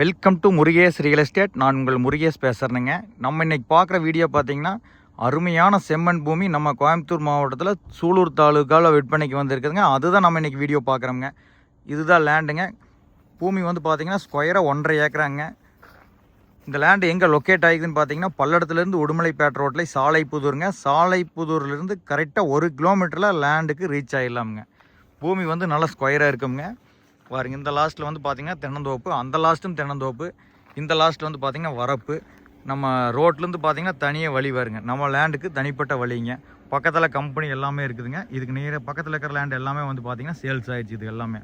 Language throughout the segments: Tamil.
Welcome to Murugesh real estate நான் உங்கள் முருகேஷ் பேசுகிறேங்க நம்ம இன்றைக்கி பார்க்குற வீடியோ பார்த்தீங்கன்னா அருமையான செம்மண் பூமி நம்ம கோயம்புத்தூர் மாவட்டத்தில் சூலூர் தாலுக்காவில் விற்பனைக்கு வந்திருக்குதுங்க. அதுதான் நம்ம இன்றைக்கி வீடியோ பார்க்குறோங்க இதுதான் லேண்டுங்க பூமி வந்து பார்த்திங்கன்னா ஸ்கொயராக ஒன்றரை ஏக்கராங்க. இந்த லேண்டு எங்கே லொக்கேட் ஆகிக்குதுன்னு பார்த்தீங்கன்னா பல்லடத்துலேருந்து உடுமலைப்பேட்டை ரோட்டில் சாலைப்புதூருங்க. சாலைப்புதூர்லேருந்து கரெக்டாக ஒரு கிலோமீட்டரில் லேண்டுக்கு ரீச் ஆகிடலாமுங்க பூமி வந்து நல்லா ஸ்கொயராக இருக்குங்க பாருங்க இந்த லாஸ்ட்டில் வந்து பார்த்தீங்கன்னா தென்னந்தோப்பு அந்த லாஸ்ட்டும் தென்னந்தோப்பு இந்த லாஸ்ட்டில் வந்து பார்த்தீங்கன்னா வரப்பு. நம்ம ரோட்லேருந்து பார்த்தீங்கன்னா தனியாக வழி வருங்க. நம்ம லேண்டுக்கு தனிப்பட்ட வழிங்க. பக்கத்தில் கம்பெனி எல்லாமே இருக்குதுங்க. இதுக்கு நேர பக்கத்தில் இருக்கிற லேண்ட் எல்லாமே வந்து பார்த்தீங்கன்னா சேல்ஸ் ஆகிடுச்சு இது எல்லாமே.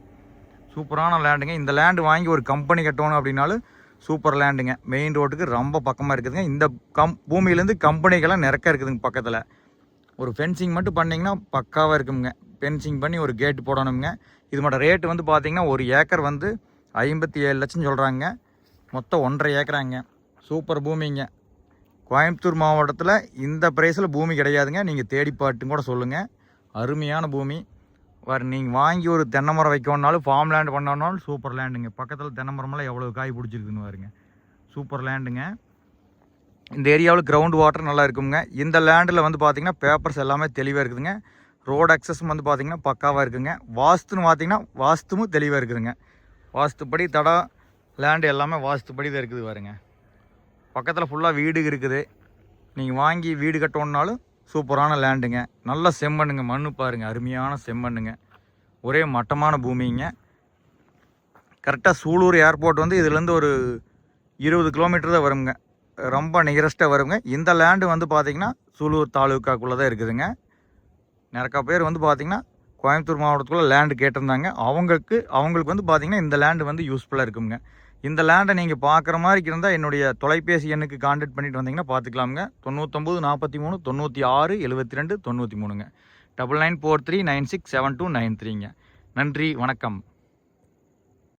சூப்பரான லேண்டுங்க இந்த லேண்டு வாங்கி ஒரு கம்பெனி கட்டணும் அப்படின்னாலும் சூப்பர் லேண்டுங்க மெயின் ரோட்டுக்கு ரொம்ப பக்கமாக இருக்குதுங்க. இந்த கம் பூமியிலேருந்து கம்பெனிகள்லாம் நிறக்க இருக்குதுங்க பக்கத்தில். ஒரு ஃபென்சிங் மட்டும் பண்ணிங்கன்னா பக்காவாக இருக்குங்க. ஃபென்சிங் பண்ணி ஒரு கேட் போடணுங்க இது மட்டும் ரேட்டு வந்து பார்த்திங்கன்னா ஒரு ஏக்கர் வந்து ஐம்பத்தி ஏழு லட்சம் சொல்கிறாங்க மொத்தம் ஒன்றரை ஏக்கராங்க. சூப்பர் பூமிங்க. கோயம்புத்தூர் மாவட்டத்தில் இந்த ப்ரைஸில் பூமி கிடையாதுங்க. நீங்கள் தேடி பாட்டுன்னு கூட சொல்லுங்கள் அருமையான பூமி. வர நீங்கள் வாங்கி ஒரு தென்னை மரம் வைக்கணுன்னாலும் ஃபார்ம் லேண்ட் பண்ணணுன்னாலும் சூப்பர் லேண்டுங்க பக்கத்தில் தென்னை மரமெல்லாம் எவ்வளோ காய் பிடிச்சிருக்குன்னு பாருங்க. சூப்பர் லேண்டுங்க இந்த ஏரியாவில் கிரவுண்ட் வாட்டர் நல்லா இருக்குங்க. இந்த லேண்டில் வந்து பார்த்திங்கன்னா பேப்பர்ஸ் எல்லாமே தெளிவாக இருக்குதுங்க. ரோடு அக்சஸும் வந்து பார்த்தீங்கன்னா பக்காவாக இருக்குங்க. வாஸ்துன்னு பார்த்தீங்கன்னா வாஸ்துமும் தெளிவாக இருக்குதுங்க. வாஸ்துப்படி தடம் லேண்டு எல்லாமே வாஸ்துப்படி தான் இருக்குது பாருங்க. பக்கத்தில் ஃபுல்லாக வீடு இருக்குது. நீங்கள் வாங்கி வீடு கட்டணுன்னாலும் சூப்பரான லேண்டுங்க நல்ல செம்மண்ணுங்க மண்ணு பாருங்க. அருமையான செம்மண்ணுங்க. ஒரே மட்டமான பூமிங்க. கரெக்டாக சூலூர் ஏர்போர்ட் வந்து இதுலேருந்து ஒரு இருபது கிலோமீட்டர் தான் வருங்க. ரொம்ப நியரஸ்ட்டாக வருங்க. இந்த லேண்டு வந்து பார்த்திங்கன்னா சூலூர் தாலுக்காக்குள்ளே தான் இருக்குதுங்க. நிறைய பேர் வந்து பார்த்திங்கன்னா கோயம்புத்தூர் மாவட்டத்துக்குள்ளே லேண்டு கேட்டிருந்தாங்க. அவங்களுக்கு அவங்களுக்கு வந்து பார்த்திங்கன்னா இந்த லேண்டு வந்து யூஸ்ஃபுல்லாக இருக்குங்க. இந்த லேண்டை நீங்கள் பார்க்குற மாதிரி இருந்தால் என்னுடைய தொலைபேசி எண்ணுக்கு காண்டாக்ட் பண்ணிட்டு வந்தீங்கன்னா பார்த்துக்கலாமுங்க தொண்ணூத்தொம்பது நாற்பத்தி மூணு தொண்ணூற்றி ஆறு எழுபத்தி ரெண்டு தொண்ணூற்றி மூணுங்க double nine four three nine six seven two nine த்ரீங்க நன்றி வணக்கம்.